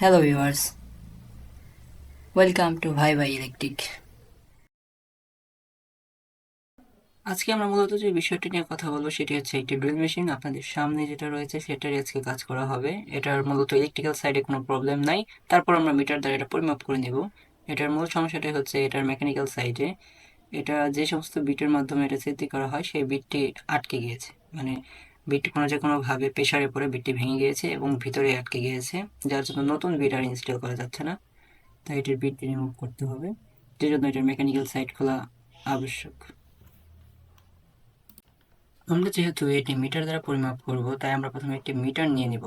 Hello viewers welcome to ভাই ভাই electric আজকে আমরা মূলত যে বিষয়টি নিয়ে কথা বলব সেটি হচ্ছে একটি ড্রিল মেশিন। আপনাদের সামনে যেটা রয়েছে, সেটারই আজকে কাজ করা হবে। এটার মূলত ইলেকট্রিক্যাল সাইডে কোনো প্রবলেম নাই। তারপর আমরা মিটার দ্বারা এটা পরিমাপ করে নেব। এটার মূল সমস্যাটা হচ্ছে এটার মেকানিক্যাল সাইডে এটা যে সমস্ত বিটের মাধ্যমে এটা সেদ্ধি করা হয়, সেই বিটটি আটকে গিয়েছে। মানে বিট কোনো যে কোনোভাবে প্রেশারে পড়ে বিটটি ভেঙে গিয়েছে এবং ভিতরে আটকে গিয়েছে, যার জন্য নতুন বিট আর ইনস্টল করা যাচ্ছে না। তাই এটির বিটটি রিমুভ করতে হবে, যে জন্য এটার মেকানিক্যাল সাইড খোলা আবশ্যক। আমরা যেহেতু এটি মিটার দ্বারা পরিমাপ করব, তাই আমরা প্রথমে একটি মিটার নিয়ে নিব।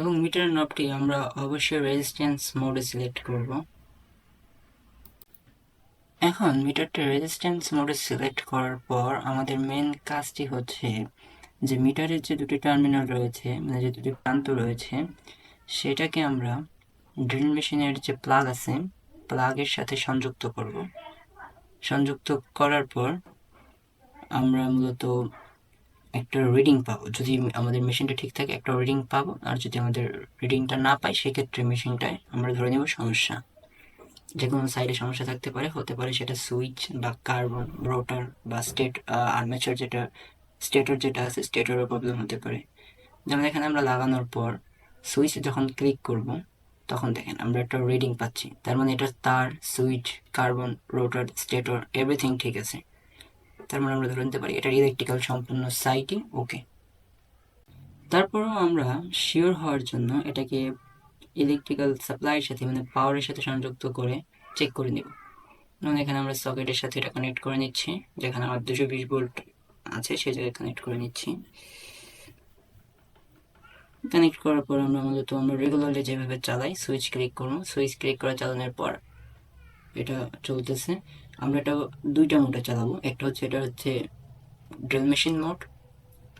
এবং মিটারের নবটি আমরা অবশ্যই রেজিস্ট্যান্স মোডে সিলেক্ট করব। এখন মিটারটা রেজিস্ট্যান্স মোডে সিলেক্ট করার পর আমাদের মেন কাজটি হচ্ছে যে মিটারের যে দুটি টার্মিনাল রয়েছে মানে যে দুটি প্রান্ত রয়েছে, সেটাকে আমরা ড্রিল মেশিনের যে প্লাগ আছে প্লাগের সাথে সংযুক্ত করব। সংযুক্ত করার পর আমরা মূলত একটা রিডিং পাবো। যদি আমাদের মেশিনটা ঠিক থাকে, একটা রিডিং পাবো, আর যদি আমাদের রিডিংটা না পাই, সেক্ষেত্রে মেশিনটায় আমরা ধরে নেব সমস্যা। যে কোনো সাইডে সমস্যা থাকতে পারে, হতে পারে সেটা সুইচ বা কার্বন রোটার বা স্টেট আর্মেচার যেটা স্টেটর যেটা আছে স্টেটরের প্রবলেম হতে পারে। যেমন এখানে আমরা লাগানোর পর সুইচ যখন ক্লিক করব, তখন দেখেন আমরা একটা রিডিং পাচ্ছি। তার মানে এটা তার switch carbon rotor stator everything ঠিক আছে। তার মানে আমরা ধরে নিতে পারি এটার ইলেকট্রিক্যাল সম্পূর্ণ সাইটই ওকে তারপরও আমরা শিওর হওয়ার জন্য এটাকে ইলেকট্রিক্যাল সাপ্লাইয়ের সাথে মানে পাওয়ারের সাথে সংযুক্ত করে চেক করে নিব। যেমন এখানে আমরা সকেটের সাথে এটা কানেক্ট করে নিচ্ছি, যেখানে আমার দুশো বিশ ভোল্ট আছে, সেই জায়গায় কানেক্ট করে নিচ্ছি। কানেক্ট করার পর আমরা মূলত আমরা রেগুলারলি যেভাবে চালাই সুইচ ক্লিক করব। সুইচ ক্লিক করা চালানোর পর এটা চলতেছে। আমরা এটা দুইটা মোডে চালাবো। একটা হচ্ছে, এটা হচ্ছে ড্রিল মেশিন মোড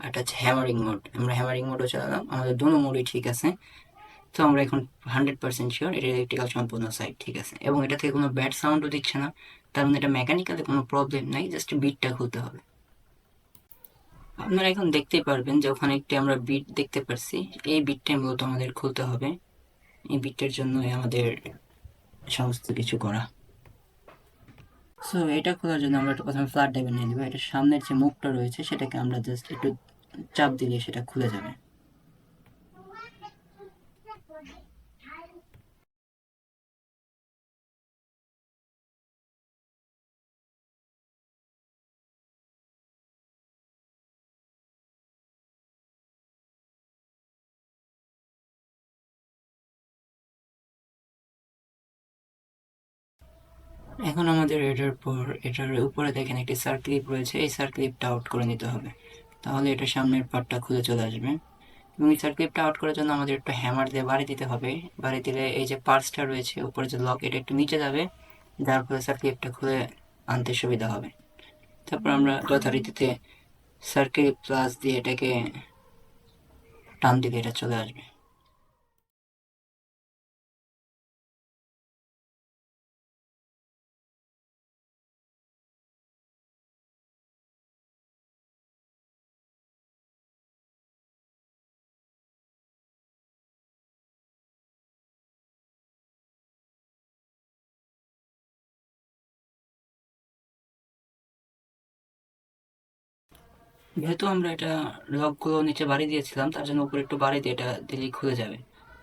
আর একটা হচ্ছে হ্যামারিং মোড আমরা হ্যামারিং মোডও চালালাম। আমাদের দুটো মোডই ঠিক আছে। তো আমরা এখন হান্ড্রেড পার্সেন্ট শিওর এটা ইলেকট্রিক্যাল সম্পূর্ণ সাইড ঠিক আছে? এবং এটা থেকে কোনো ব্যাড সাউন্ডও দিচ্ছে না, তার মানে এটা মেকানিক্যালি কোনো প্রবলেম নাই জাস্ট বিটটা খুলতে হবে। আপনারা এখন দেখতেই পারবেন যে ওখানে একটি আমরা বিট দেখতে পারছি, এই বিটটাই মূলত আমাদের খুলতে হবে। এই বিটটার জন্যই আমাদের সমস্ত কিছু করা। সো এটা খোলার জন্য আমরা একটু প্রথমে ফ্ল্যাট ড্রাইভে নিয়ে নেব। এটা সামনের যে মুখটা রয়েছে, সেটাকে আমরা জাস্ট একটু চাপ দিলে সেটা খুলে যাবে। এখন আমাদের এটার পর, এটার উপরে দেখেন একটি সার্ক্লিপ রয়েছে, এই সার্ক্লিপটা আউট করে নিতে হবে। তাহলে এটা সামনের পার্টটা খুলে চলে আসবে। এবং এই সার্ক্লিপটা আউট করার জন্য আমাদের একটু হ্যামার দিয়ে বাড়ি দিতে হবে। বাড়ি দিলে এই যে পার্সটা রয়েছে, উপরে যে লক এটা একটু নিচে যাবে। যার ফলে সার্ক্লিপটা খুলে আনতে সুবিধা হবে। তারপর আমরা যথারীতিতে সার্কিট প্লাস দিয়ে এটাকে টান দিলে এটা চলে আসবে। যেহেতু আমরা এটা লকগুলো নিচে বাড়ি দিয়েছিলাম, তার জন্য উপরে একটু বাড়ি দিয়ে এটা দিলেই খুলে যাবে।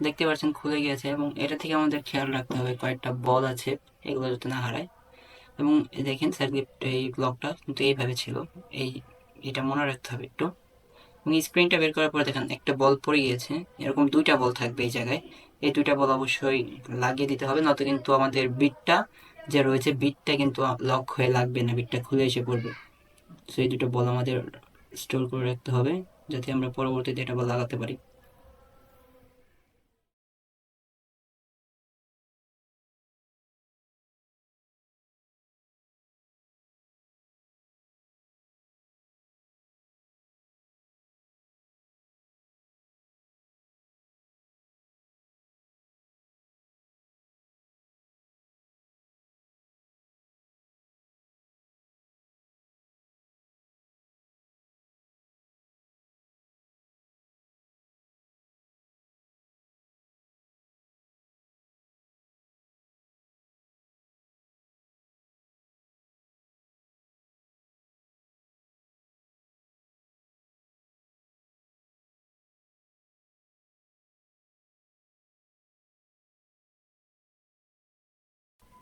দেখতে পাচ্ছেন খুলে গিয়েছে এবং এটা থেকে আমাদের খেয়াল রাখতে হবে, কয়েকটা বল আছে, এগুলো যাতে না হারায়। এবং দেখেন স্যার সার্কিট এই ব্লকটা কিন্তু এইভাবে ছিল, এই এটা মনে রাখতে হবে একটু। এবং স্প্রিংটা বের করার পর দেখেন একটা বল পড়ে গিয়েছে, এরকম দুইটা বল থাকবে এই জায়গায়। এই দুইটা বল অবশ্যই লাগিয়ে দিতে হবে, নয়তো কিন্তু আমাদের বিটটা যে রয়েছে বিটটা কিন্তু লক হয়ে লাগবে না বিটটা খুলে এসে পড়বে। সো এই দুটো বল আমাদের স্টোর করে রাখতে হবে যাতে আমরা পরবর্তীতে এটা লাগাতে পারি।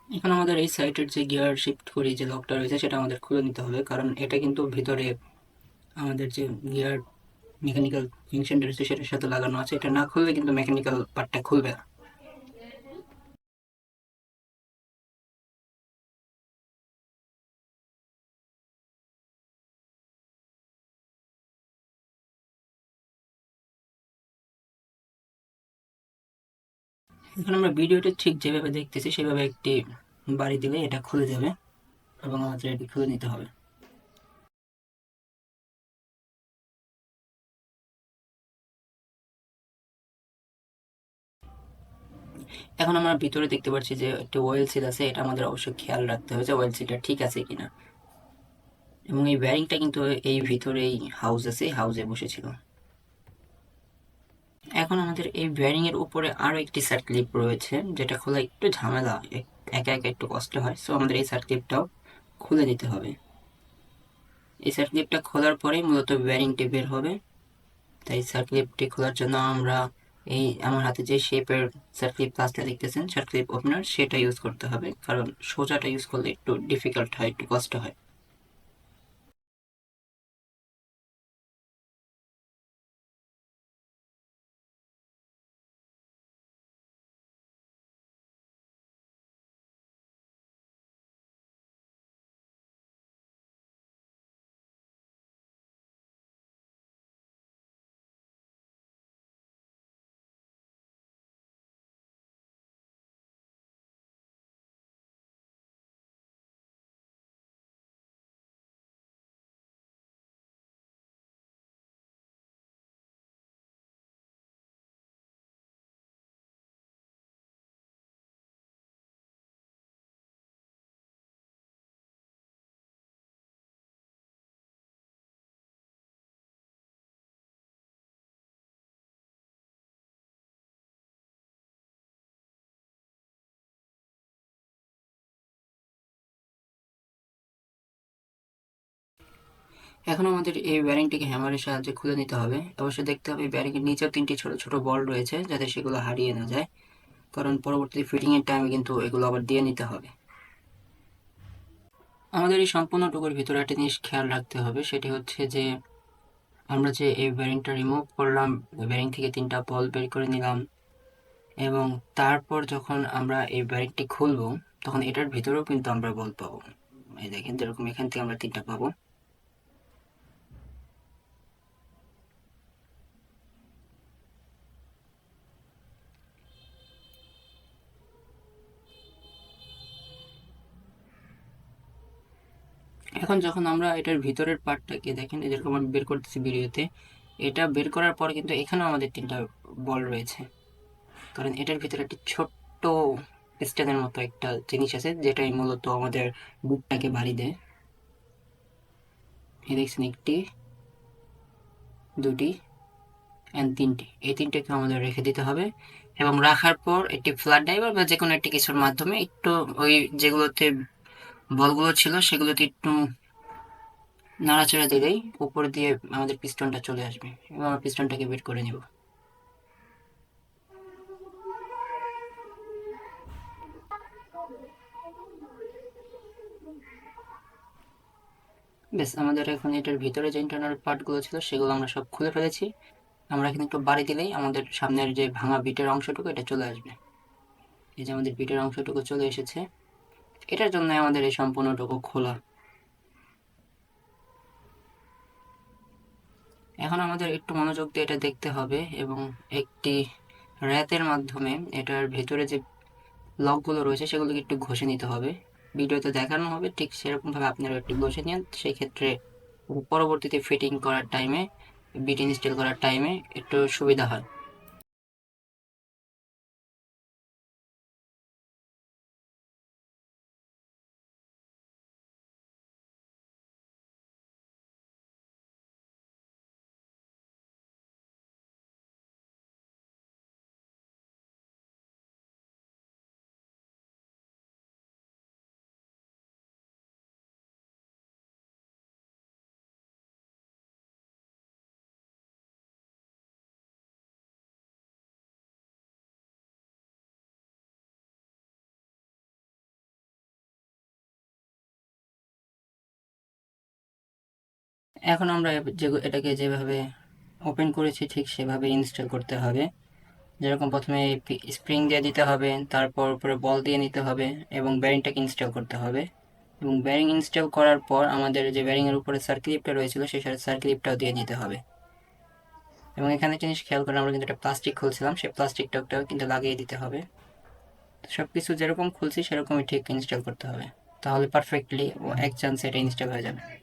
এখন আমাদের এই সাইটের যে গিয়ার শিফট করি যে লকটা রয়েছে, সেটা আমাদের খুলে নিতে হবে। কারণ এটা কিন্তু ভিতরে আমাদের যে গিয়ার মেকানিক্যাল ফিংশনটা রয়েছে সেটার সাথে লাগানো আছে, এটা না খুললে কিন্তু মেকানিক্যাল পার্টটা খুলবে না। এখন আমরা ভিডিওটা ঠিক যেভাবে দেখতেছি, সেভাবে একটি বাড়ি দিলে এটা খুলে যাবে এবং আমাদের এটি খুলে নিতে হবে। এখন আমরা ভিতরে দেখতে পাচ্ছি যে একটি ওয়েল সিট আছে, এটা আমাদের অবশ্যই খেয়াল রাখতে হবে যে ওয়েল সিলটা ঠিক আছে কিনা। এবং এই ব্যারিংটা কিন্তু এই ভিতরেই হাউস আছে হাউসে বসেছিল। এখন আমাদের এই ব্যারিং এর উপরে আরও একটি সার ক্লিপ রয়েছে, যেটা খোলা একটু ঝামেলা, একা একা একটু কষ্ট হয়। সো আমাদের এই সার ক্লিপটাও খুলে দিতে হবে। এই সার ক্লিপটা খোলার পরেই মূলত ব্যারিংটি বের হবে। তাই সার ক্লিপটি খোলার জন্য আমরা এই, আমার হাতে যে শেপের সার ক্লিপ প্লাসটা দেখতেছেন সার ক্লিপ ওপেনার সেটা ইউজ করতে হবে। কারণ সোজাটা ইউজ করলে একটু ডিফিকাল্ট হয়, একটু কষ্ট হয়। এখন আমাদের এই ব্যারিংটিকে হ্যামারের সাহায্যে খুলে নিতে হবে। অবশ্যই দেখতে হবে ব্যারিংয়ের নিচেও তিনটি ছোট ছোট বল রয়েছে যাতে সেগুলো হারিয়ে না যায়। কারণ পরবর্তী ফিটিংয়ের টাইমে কিন্তু এগুলো আবার দিয়ে নিতে হবে। আমাদের এই সম্পূর্ণ টুকুর ভিতরে একটা জিনিস খেয়াল রাখতে হবে, সেটি হচ্ছে যে আমরা যে এই ব্যারিংটা রিমুভ করলাম ব্যারিং থেকে তিনটা বল বের করে নিলাম এবং তারপর যখন আমরা এই ব্যারিংটি খুলবো, তখন এটার ভিতরেও কিন্তু আমরা বল পাবো। এই দেখেন যেরকম এখান থেকে আমরা তিনটা পাবো। এখন যখন আমরা এটার ভিতরের পার্টটাকে দেখেন যেরকম আমি বের করতেছি ভিডিওতে, এটা বের করার পর কিন্তু এখানেও আমাদের তিনটা বল রয়েছে। কারণ এটার ভিতরে একটি ছোট্ট স্ট্যান্ডের মতো একটা জিনিস আছে, যেটাই মূলত আমাদের বুকটাকে ভারী দেয়। এই দেখছেন একটি, দুটি অ্যান্ড তিনটি। এই তিনটেকে আমাদের রেখে দিতে হবে। এবং রাখার পর একটি ফ্ল্যাট ড্রাইভার বা যে কোনো একটি কিছুর মাধ্যমে একটু ওই যেগুলোতে বলগুলো ছিল, সেগুলোতে একটু নাড়াচাড়া দিলেই উপর দিয়ে আমাদের পিস্টনটা চলে আসবে। এবং আমরা পিস্টনটাকে বের করে নেব। বেশ, আমাদের এখন এটার ভিতরে যে ইন্টারনাল পার্টগুলো ছিল, সেগুলো আমরা সব খুলে ফেলেছি। আমরা এখানে একটু বাড়ি দিলেই আমাদের সামনের যে ভাঙা বিটের অংশটুকু, এটা চলে আসবে। এই যে আমাদের বিটের অংশটুকু চলে এসেছে। এটার জন্য আমাদের এই সম্পূর্ণটুকু খোলা। এখন আমাদের একটু মনোযোগ দিয়ে এটা দেখতে হবে এবং একটি র্যাতের মাধ্যমে এটার ভেতরে যে লকগুলো রয়েছে সেগুলোকে একটু ঘষে নিতে হবে। ভিডিওতে দেখানো হবে, ঠিক সেরকমভাবে আপনারা একটু ঘষে নিন। সেই ক্ষেত্রে পরবর্তীতে ফিটিং করার টাইমে বিট ইনস্টল করার টাইমে একটু সুবিধা হয়। এখন আমরা যে এটাকে যেভাবে ওপেন করেছি, ঠিক সেভাবে ইনস্টল করতে হবে। যেরকম প্রথমে স্প্রিং দিয়ে দিতে হবে, তারপর উপরে বল দিয়ে নিতে হবে এবং ব্যারিংটাকে ইনস্টল করতে হবে। এবং ব্যারিং ইনস্টল করার পর আমাদের যে ব্যারিংয়ের উপরে সার্কিলিপটা রয়েছিল, সেই সার্কিলিপটাও দিয়ে দিতে হবে। এবং এখানে জিনিস খেয়াল করে আমরা কিন্তু একটা প্লাস্টিক খুলছিলাম, সেই প্লাস্টিকটাও কিন্তু লাগিয়ে দিতে হবে। সব কিছু যেরকম খুলছি, সেরকমই ঠিক ইনস্টল করতে হবে। তাহলে পারফেক্টলি ও এক চান্সে এটা ইনস্টল হয়ে যাবে।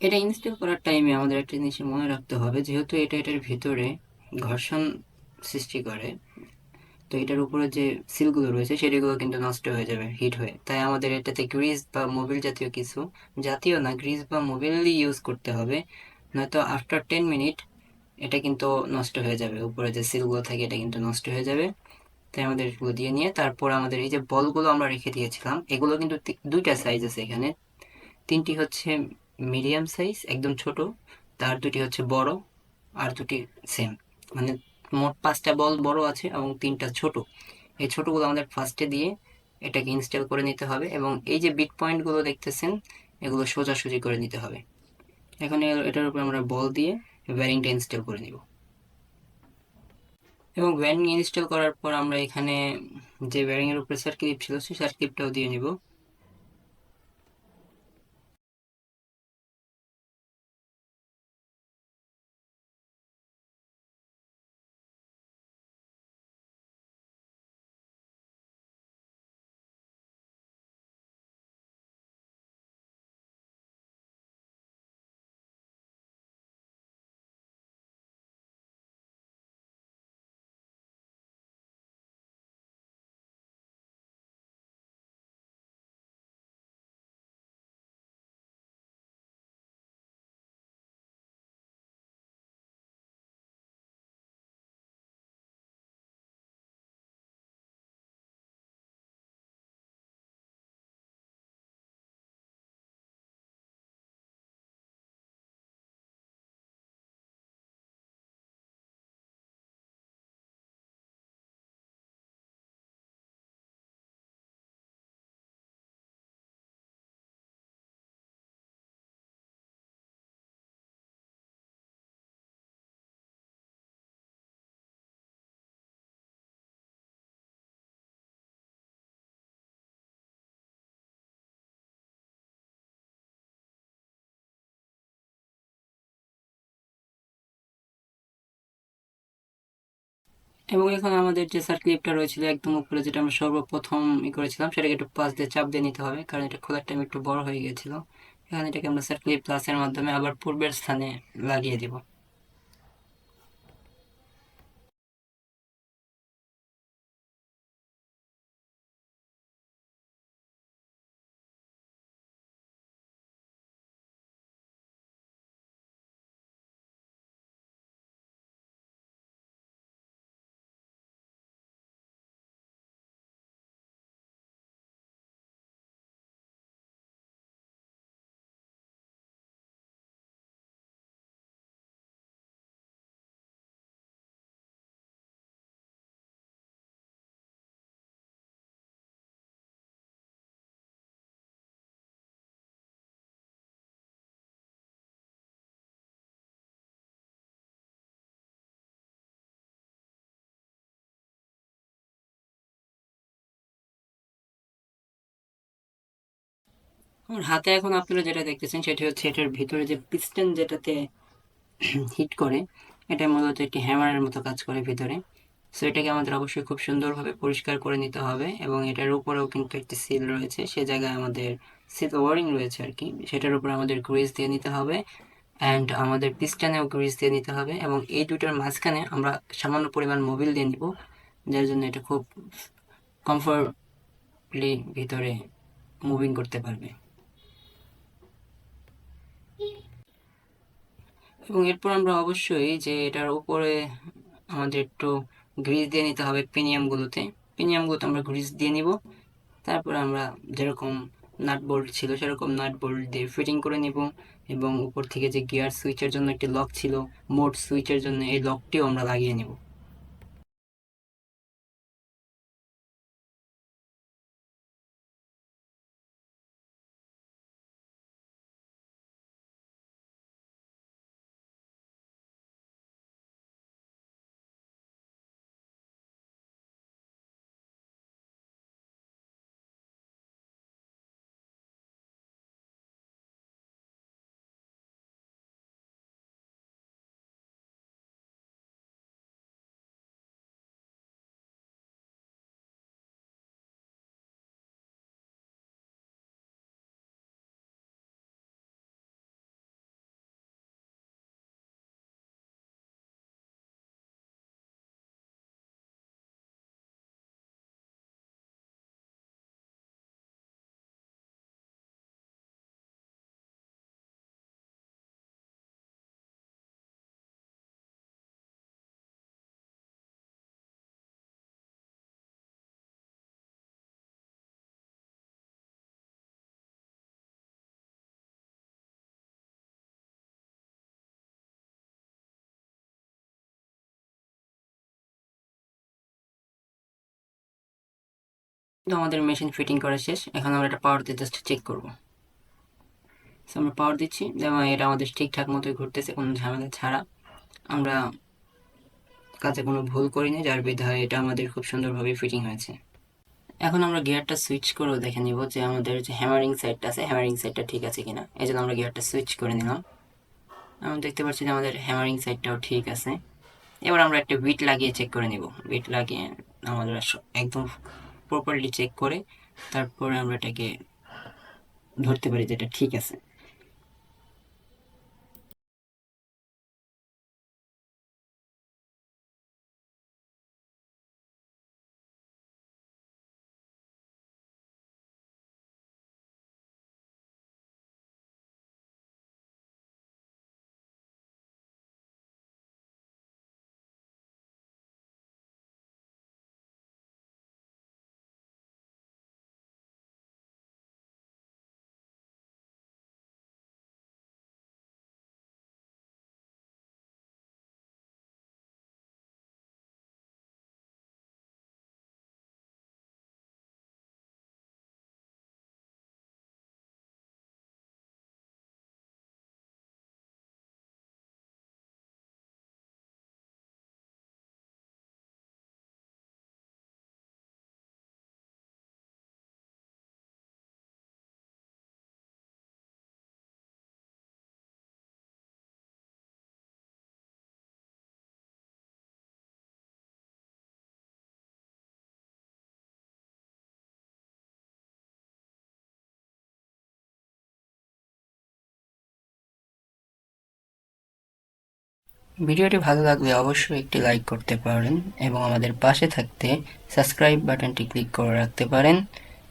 এটা ইনস্টল করার টাইমে আমাদের একটা জিনিস মনে রাখতে হবে, যেহেতু এটা এটার ভিতরে ঘর্ষণ সৃষ্টি করে, তো এটার উপরে যে সিলগুলো রয়েছে, সেগুলো কিন্তু নষ্ট হয়ে যাবে হিট হয়ে। তাই আমাদের এটাতে গ্রিজ বা মোবিল জাতীয় কিছু, জাতীয় না গ্রিজ বা মোবিলই ইউজ করতে হবে, নয়তো আফটার টেন মিনিট এটা কিন্তু নষ্ট হয়ে যাবে, উপরে যে সিলগুলো থাকে এটা কিন্তু নষ্ট হয়ে যাবে। তাই আমাদের এগুলো দিয়ে নিয়ে, তারপর আমাদের এই যে বলগুলো আমরা রেখে দিয়েছিলাম, এগুলো কিন্তু দুইটা সাইজ আছে এখানে। তিনটি হচ্ছে মিডিয়াম সাইজ একদম ছোট। তার দুটি হচ্ছে বড়, আর দুটি সেম মানে মোট পাঁচটা বল বড় আছে এবং তিনটা ছোট। এই ছোটগুলো আমাদের ফার্স্টে দিয়ে এটাকে ইনস্টল করে নিতে হবে এবং এই যে বিট পয়েন্টগুলো দেখতেছেন, এগুলো সোজাসুজি করে নিতে হবে। এখন এটার উপর আমরা বল দিয়ে ওয়্যারিংটা ইনস্টল করে নিব। এবং ওয়্যারিং ইনস্টল করার পর আমরা এখানে যে ওয়্যারিংয়ের উপরে সার্কিট ছিল, সেই সার্কিটটাও দিয়ে নিব। এবং এখানে আমাদের যে সার্কিটটা রয়েছিল একদম উপরে, যেটা আমরা সর্বপ্রথম ই করেছিলাম, সেটাকে একটু পাশ দিয়ে চাপ দিয়ে নিতে হবে, কারণ এটা খোলার টাইম একটু বড় হয়ে গেছিল এখানে এটাকে আমরা সার্কিট প্লাসের মাধ্যমে আবার পূর্বের স্থানে লাগিয়ে দিব। আমার হাতে এখন আপনারা যেটা দেখতেছেন সেটা হচ্ছে এটার ভিতরে যে পিস্টন যেটাতে হিট করে, এটা মূলত একটি হ্যামারের মতো কাজ করে ভিতরে। সো এটাকে আমাদের অবশ্যই খুব সুন্দরভাবে পরিষ্কার করে নিতে হবে এবং এটার উপরেও কিন্তু একটি সিল রয়েছে। সে জায়গায় আমাদের সিল ওয়ারিং রয়েছে আর কি। সেটার উপর আমাদের গ্রিজ দিয়ে নিতে হবে অ্যান্ড আমাদের পিস্টানেও গ্রিজ দিয়ে নিতে হবে এবং এই দুটার মাঝখানে আমরা সামান্য পরিমাণ মোবিল দিয়ে নিব, যার জন্য এটা খুব কমফোর্টলি ভিতরে মুভিং করতে পারবে। এবং এরপর আমরা অবশ্যই যে এটার উপরে আমাদের একটু গ্রিজ দিয়ে নিতে হবে পিনিয়ামগুলোতে পেনিয়ামগুলোতে আমরা গ্রিজ দিয়ে নিব। তারপর আমরা যেরকম নাট বোল্ট ছিল সেরকম নাট বোল্ট দিয়ে ফিটিং করে নিব এবং উপর থেকে যে গিয়ার সুইচের জন্য একটি লক ছিল মোট সুইচের জন্য এই লকটিও আমরা লাগিয়ে নেব। তো আমাদের মেশিন ফিটিং করা শেষ। এখন আমরা এটা পাওয়ার দিয়ে জাস্ট চেক করব। So, আমরা পাওয়ার দিচ্ছি। যেমন এটা আমাদের ঠিকঠাক মতোই ঘুরতেছে কোনো ঝামেলা ছাড়া। আমরা কাজে কোনো ভুল করিনি যার বিধায় এটা আমাদের খুব সুন্দরভাবে ফিটিং হয়েছে। এখন আমরা গিয়ারটা সুইচ করেও দেখে নিব যে আমাদের যে হ্যামারিং সাইডটা আছে হ্যামারিং সাইডটা ঠিক আছে কিনা। এই জন্য আমরা গিয়ারটা সুইচ করে নিলাম। আমরা দেখতে পাচ্ছি যে আমাদের হ্যামারিং সাইডটাও ঠিক আছে। এবার আমরা একটা বিট লাগিয়ে চেক করে নিব। বিট লাগিয়ে আমাদের একদম প্রপারলি চেক করে তারপরে আমরা এটাকে ধরতে পারি যে এটা ঠিক আছে। ভিডিওটি ভালো লাগলে অবশ্যই একটি লাইক করতে পারেন এবং আমাদের পাশে থাকতে সাবস্ক্রাইব বাটনটি ক্লিক করে রাখতে পারেন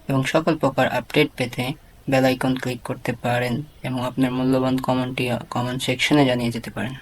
এবং সকল প্রকার আপডেট পেতে বেল আইকন ক্লিক করতে পারেন এবং আপনার মূল্যবান কমেন্টটি, কমেন্ট সেকশনে জানিয়ে যেতে পারেন।